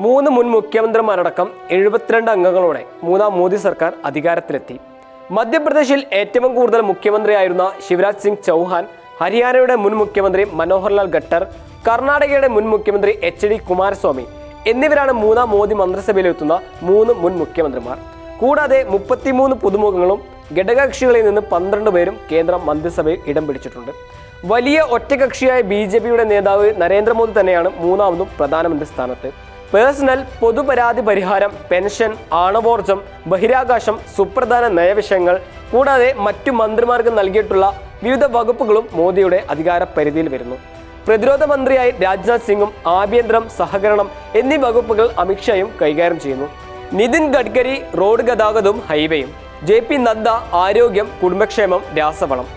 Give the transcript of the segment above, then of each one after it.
മൂന്ന് മുൻ മുഖ്യമന്ത്രിമാരടക്കം എഴുപത്തിരണ്ട് അംഗങ്ങളോടെ മൂന്നാം മോദി സർക്കാർ അധികാരത്തിലെത്തി. മധ്യപ്രദേശിൽ ഏറ്റവും കൂടുതൽ മുഖ്യമന്ത്രിയായിരുന്ന ശിവരാജ് സിംഗ് ചൗഹാൻ ഹരിയാനയുടെ മുൻ മുഖ്യമന്ത്രി മനോഹർലാൽ ഖട്ടർ കർണാടകയുടെ മുൻ മുഖ്യമന്ത്രി എച്ച് ഡി കുമാരസ്വാമി എന്നിവരാണ് മൂന്നാം മോദി മന്ത്രിസഭയിലെത്തുന്ന മൂന്ന് മുൻ മുഖ്യമന്ത്രിമാർ. കൂടാതെ മുപ്പത്തിമൂന്ന് പുതുമുഖങ്ങളും ഘടകകക്ഷികളിൽ നിന്ന് പന്ത്രണ്ട് പേരും കേന്ദ്ര മന്ത്രിസഭയിൽ ഇടം പിടിച്ചിട്ടുണ്ട്. വലിയ ഒറ്റകക്ഷിയായ ബി ജെ പിയുടെ നേതാവ് നരേന്ദ്രമോദി തന്നെയാണ് മൂന്നാമതും പ്രധാനമന്ത്രി സ്ഥാനത്ത്. പേഴ്സണൽ പൊതുപരാതി പരിഹാരം പെൻഷൻ ആണവോർജം ബഹിരാകാശം സുപ്രധാന നയവിഷയങ്ങൾ കൂടാതെ മറ്റു മന്ത്രിമാർക്ക് നൽകിയിട്ടുള്ള വിവിധ വകുപ്പുകളും മോദിയുടെ അധികാര പരിധിയിൽ വരുന്നു. പ്രതിരോധ മന്ത്രിയായി രാജ്നാഥ് സിംഗും ആഭ്യന്തരം സഹകരണം എന്നീ വകുപ്പുകൾ അമിത്ഷായും കൈകാര്യം ചെയ്യുന്നു. നിതിൻ ഗഡ്കരി റോഡ് ഗതാഗതവും ഹൈവേയും. ജെ പി നദ്ദ ആരോഗ്യം കുടുംബക്ഷേമം രാസവളം.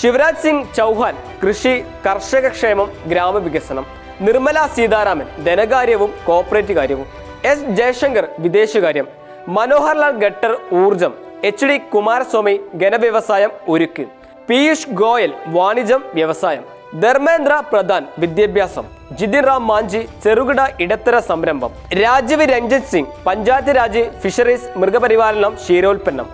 ശിവരാജ് സിംഗ് ചൗഹാൻ കൃഷി കർഷകക്ഷേമം ഗ്രാമവികസനം. നിർമ്മല സീതാരാമൻ ധനകാര്യവും കോർപ്പറേറ്റ് കാര്യവും. എസ് ജയശങ്കർ വിദേശകാര്യം. മനോഹർലാൽ ഖട്ടർ ഊർജം എച്ച് ഡി കുമാരസ്വാമി ഘനവ്യവസായം ഒരുക്ക് പീയൂഷ് ഗോയൽ വാണിജ്യം വ്യവസായം. ധർമ്മേന്ദ്ര പ്രധാൻ വിദ്യാഭ്യാസം. ജിതിൻ റാം മാഞ്ചി ചെറുകിട ഇടത്തര സംരംഭം. രാജീവ് രഞ്ജൻ സിംഗ് പഞ്ചായത്ത് രാജ് ഫിഷറീസ് മൃഗപരിപാലനം ക്ഷീരോൽപ്പന്നം.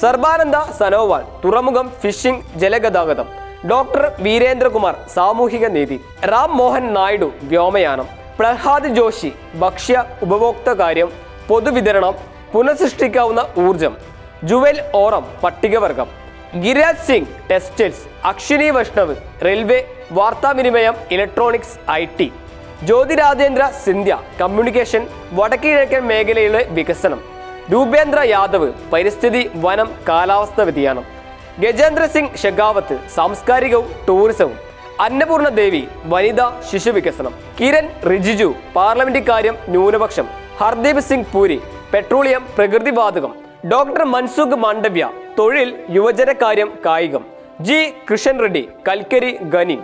സർബാനന്ദ സനോവാൾ തുറമുഖം ഫിഷിംഗ് ജലഗതാഗതം. ഡോക്ടർ വീരേന്ദ്രകുമാർ സാമൂഹിക നീതി റാം മോഹൻ നായിഡു വ്യോമയാനം പ്രഹ്ലാദ് ജോഷി ഭക്ഷ്യ ഉപഭോക്തൃ കാര്യം പൊതുവിതരണം പുനഃസൃഷ്ടിക്കാവുന്ന ഊർജം ജുവൽ ഓറം പട്ടികവർഗം Giriraj Singh textiles Ashwini Vaishnaw railway വാർത്താവിനിമയം electronics I T Jyotiraditya Scindia communication വടക്കിഴക്കൻ മേഖലയിലെ വികസനം രൂപേന്ദ്ര യാദവ് പരിസ്ഥിതി വനം കാലാവസ്ഥ വ്യതിയാനം. ഗജേന്ദ്ര സിംഗ് ഷെഖാവത്ത് സാംസ്കാരികവും ടൂറിസവും അന്നപൂർണ ദേവി വനിതാ ശിശു വികസനം. കിരൺ റിജിജു പാർലമെന്റ് കാര്യം ന്യൂനപക്ഷം. ഹർദീപ് സിംഗ് പൂരി പെട്രോളിയം പ്രകൃതിവാതകം ഡോക്ടർ മൻസുഖ് മാണ്ഡവ്യ തൊഴിൽ യുവജന കാര്യം കായികം. ജി കൃഷൻ റെഡ്ഡി കൽക്കരി ഖനി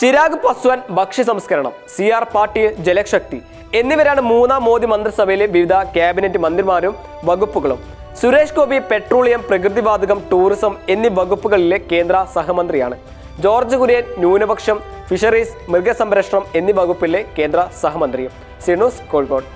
ചിരാഗ് പസ്വാൻ ഭക്ഷ്യ സംസ്കരണം. സി ആർ പാട്ടീൽ ജലശക്തി. എന്നിവരാണ് മൂന്നാം മോദി മന്ത്രിസഭയിലെ വിവിധ ക്യാബിനറ്റ് മന്ത്രിമാരും വകുപ്പുകളും. സുരേഷ് ഗോപി പെട്രോളിയം പ്രകൃതിവാതകം ടൂറിസം എന്നീ വകുപ്പുകളിലെ കേന്ദ്ര സഹമന്ത്രിയാണ്. ജോർജ് കുര്യൻ ന്യൂനപക്ഷം ഫിഷറീസ് മൃഗസംരക്ഷണം എന്നീ വകുപ്പിലെ കേന്ദ്ര സഹമന്ത്രിയും. സിനൂസ് കോഴിക്കോട്.